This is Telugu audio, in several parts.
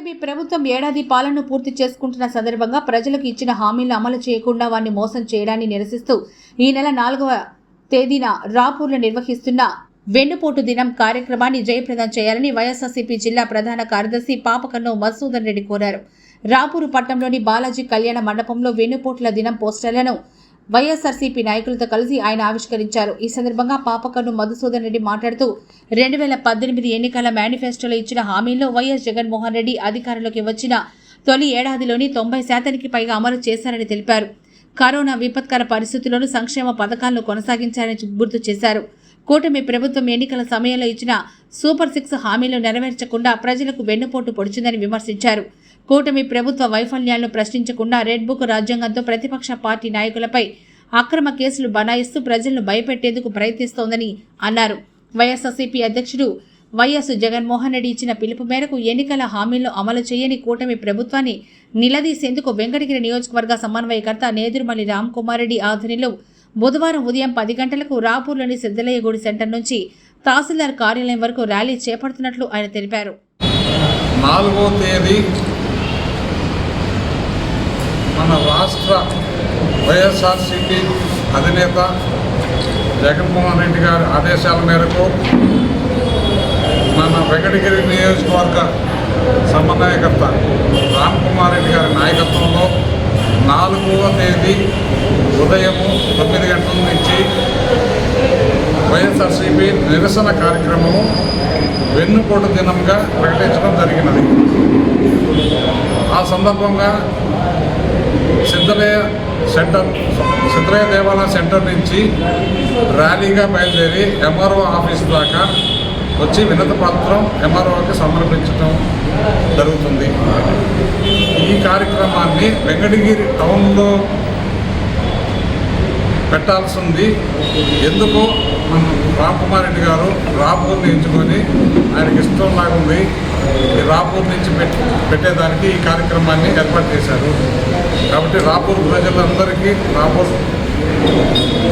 కూటమి ప్రభుత్వం ఏడాది పాలనను పూర్తి చేసుకుంటున్న సందర్భంగా ప్రజలకు ఇచ్చిన హామీలను అమలు చేయకుండా వారిని మోసం చేయడాన్ని నిరసిస్తూ ఈ నెల నాలుగవ తేదీన రాపూర్లో నిర్వహిస్తున్న వెన్నుపోటు దినం కార్యక్రమాన్ని జయప్రదం చేయాలని వైఎస్ఆర్సీపీ జిల్లా ప్రధాన కార్యదర్శి పాపకన్ను మధుసూదన్ రెడ్డి కోరారు. రాపూరు పట్టణంలోని బాలాజీ కళ్యాణ మండపంలో వెన్నుపోట్ల దినం పోస్టర్లను వైఎస్ఆర్సీపీ నాయకులతో కలిసి ఆయన ఆవిష్కరించారు. ఈ సందర్భంగా పాపకర్ను మధుసూదన్ రెడ్డి మాట్లాడుతూ రెండు వేల పద్దెనిమిది ఎన్నికల మేనిఫెస్టోలో ఇచ్చిన హామీల్లో వైఎస్ జగన్మోహన్ రెడ్డి అధికారంలోకి వచ్చిన తొలి ఏడాదిలోని తొంభై శాతానికి పైగా అమలు చేశారని తెలిపారు. కరోనా విపత్కర పరిస్థితుల్లోనూ సంక్షేమ పథకాలను కొనసాగించారని గుర్తు చేశారు. కూటమి ప్రభుత్వం ఎన్నికల సమయంలో ఇచ్చిన సూపర్ సిక్స్ హామీలు నెరవేర్చకుండా ప్రజలకు వెన్నుపోటు పొడిచిందని విమర్శించారు. కూటమి ప్రభుత్వ వైఫల్యాలను ప్రశ్నించకుండా రెడ్ బుక్ రాజ్యాంగంతో ప్రతిపక్ష పార్టీ నాయకులపై అక్రమ కేసులు బనాయిస్తూ ప్రజలను భయపెట్టేందుకు ప్రయత్నిస్తోందని అన్నారు. వైఎస్ఆర్సీపీ అధ్యక్షుడు వైఎస్ జగన్మోహన్ రెడ్డి ఇచ్చిన పిలుపు మేరకు ఎన్నికల హామీలను అమలు చేయని కూటమి ప్రభుత్వాన్ని నిలదీసేందుకు వెంకటగిరి నియోజకవర్గ సమన్వయకర్త నేదురుమల్లి రామ్కుమార్ రెడ్డి ఆధ్వర్యంలో బుధవారం ఉదయం పది గంటలకు రాపూర్లోని సిద్దలయ్యగూడి సెంటర్ నుంచి తహసీల్దార్ కార్యాలయం వరకు ర్యాలీ చేపడుతున్నట్లు ఆయన తెలిపారు. నాలుగో తేదీ మన రాష్ట్ర వైఎస్ఆర్సీపీ అధినేత జగన్మోహన్ రెడ్డి గారి ఆదేశాల మేరకు మన వెంకటగిరి నియోజకవర్గ సమన్వయకర్త రామ్ కుమార్ రెడ్డి గారి నాయకత్వంలో నాలుగవ తేదీ ఉదయము తొమ్మిది గంటల నుంచి వైఎస్ఆర్సీపీ నిరసన కార్యక్రమము వెన్నుపోటు దినంగా ప్రకటించడం జరిగినది. ఆ సందర్భంగా సిద్ధమయ్య సెంటర్ సిద్ధమయ్య దేవాలయ సెంటర్ నుంచి ర్యాలీగా బయలుదేరి ఎంఆర్ఓ ఆఫీస్ దాకా వచ్చి వినతి పత్రం ఎంఆర్ఓకి సమర్పించడం జరుగుతుంది. ఈ కార్యక్రమాన్ని వెంకటగిరి టౌన్లో పెట్టాల్సింది. ఎందుకు? మన రామ్కుమార్ రెడ్డి గారు రాపూర్ని ఎంచుకొని ఆయనకి ఇష్టం లాగుంది రాపూర్ నుంచి పెట్టేదానికి ఈ కార్యక్రమాన్ని ఏర్పాటు చేశారు. కాబట్టి రాపూర్ ప్రజలందరికీ రాపూర్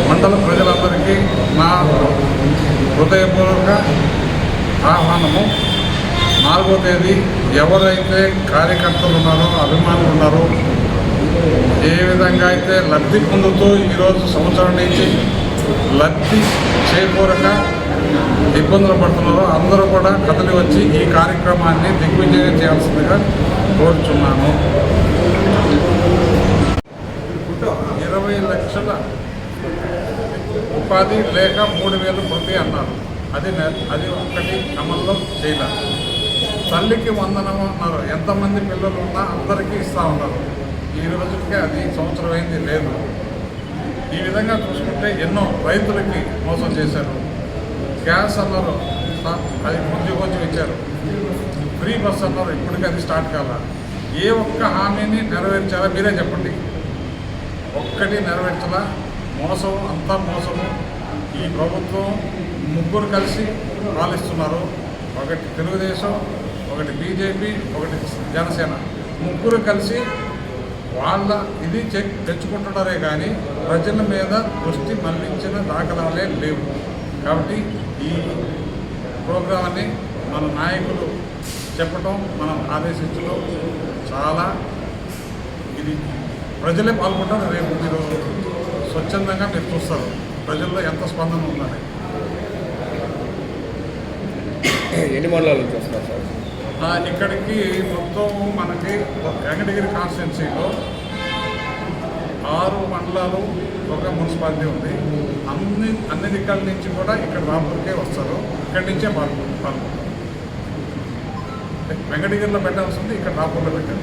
మండల ప్రజలందరికీ నా హృదయపూర్వక ఆహ్వానము. నాలుగో తేదీ ఎవరైతే కార్యకర్తలు ఉన్నారో అభిమానులు ఉన్నారో ఏ విధంగా అయితే లబ్ధి పొందుతూ ఈరోజు సంవత్సరం నుంచి లబ్ధి చేకూరక ఇబ్బందులు పడుతున్నారో అందరూ కూడా కథలు వచ్చి ఈ కార్యక్రమాన్ని దిగ్విజయం చేయాల్సిందిగా కోరుచున్నాను. ఇరవై లక్షల ఉపాధి లేక మూడు వేలు ప్రతి అన్నారు. అది అది ఒక్కటి అమల్లో చేయలేదు తల్లికి వందనం అన్నారు. ఎంతమంది పిల్లలు ఉన్నా అందరికీ ఇస్తా ఉన్నారు. ఈ రోజుకి అది సంవత్సరం అయింది లేదు. ఈ విధంగా చూసుకుంటే ఎన్నో రైతులకి మోసం చేశారు. గ్యాస్ అన్నారు. అది కొంచెం కొంచెం ఇచ్చారు. ఫ్రీ బస్ అన్నారు. ఇప్పటికీ అది స్టార్ట్ కాల. ఏ ఒక్క హామీని నెరవేర్చాలా మీరే చెప్పండి. ఒక్కటి నెరవేర్చలా మోసం అంతా మోసము. ఈ ప్రభుత్వం ముగ్గురు కలిసి పాలిస్తున్నారు. ఒకటి తెలుగుదేశం ఒకటి బీజేపీ ఒకటి జనసేన. ముగ్గురు కలిసి వాళ్ళ ఇది చెక్ తెచ్చుకుంటున్నారే కానీ ప్రజల మీద దృష్టి మళ్ళించిన దాఖలాలే లేవు. కాబట్టి ఈ ప్రోగ్రాన్ని మన నాయకులు చెప్పటం మనం ఆదేశించడం చాలా ఇది. ప్రజలే పాల్గొంటారు రేపు మీరు స్వచ్ఛందంగా మీరు చూస్తారు. ప్రజల్లో ఎంత స్పందన ఉందని ఎన్ని మండలాల నుంచి వస్తున్నారు సార్? ఇక్కడికి మొత్తం మనకి వెంకటగిరి కాన్స్టిట్యున్సీలో ఆరు మండలాలు ఒక మున్సిపాలిటీ ఉంది. అన్ని అన్ని దిక్కల నుంచి కూడా ఇక్కడ రాపూర్కే వస్తారు. ఇక్కడి నుంచే పాల్గొ పాల్గొంటారు వెంకటగిరిలో పెట్టాల్సింది ఇక్కడ రాపూర్లో పెట్టారు